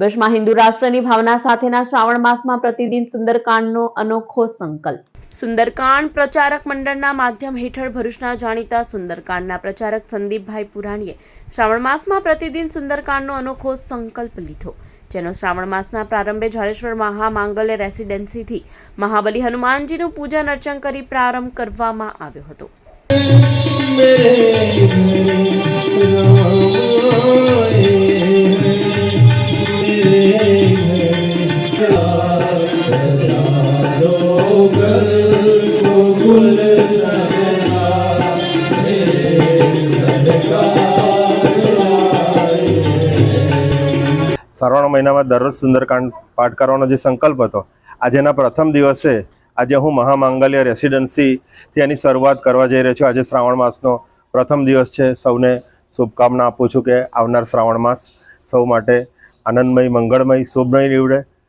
વિશ્વમાં હિન્દુ રાષ્ટ્રની ભાવના સાથેના શ્રાવણ માસમાં પ્રતિદિન સુંદરકાંડનો અનોખો સંકલ્પ. સુંદરકાંડ પ્રચારક મંડળના માધ્યમ હેઠળ ભરૂચના જાણીતા સુંદરકાંડના પ્રચારક સંદીપભાઈ પુરાણીએ શ્રાવણ માસમાં પ્રતિદિન સુંદરકાંડનો અનોખો સંકલ્પ લીધો જેનો શ્રાવણ માસના પ્રારંભે જાડેશ્વર મહામાંગલ્ય રેસિડેન્સીથી મહાબલી હનુમાનજીનું પૂજન અર્ચન કરી પ્રારંભ કરવામાં આવ્યો હતો. શ્રાવણ મહિનામાં દરરોજ સુંદરકાંડ પાઠ કરવાનો જે સંકલ્પ હતો આજેના પ્રથમ દિવસે આજે હું મહામાંગલ્ય રેસિડન્સીથી એની શરૂઆત કરવા જઈ રહ્યો છું. આજે શ્રાવણ માસનો પ્રથમ દિવસ છે. સૌને શુભકામના આપું છું કે આવનાર શ્રાવણ માસ સૌ માટે આનંદમય, મંગળમય, શુભમય નીવડે.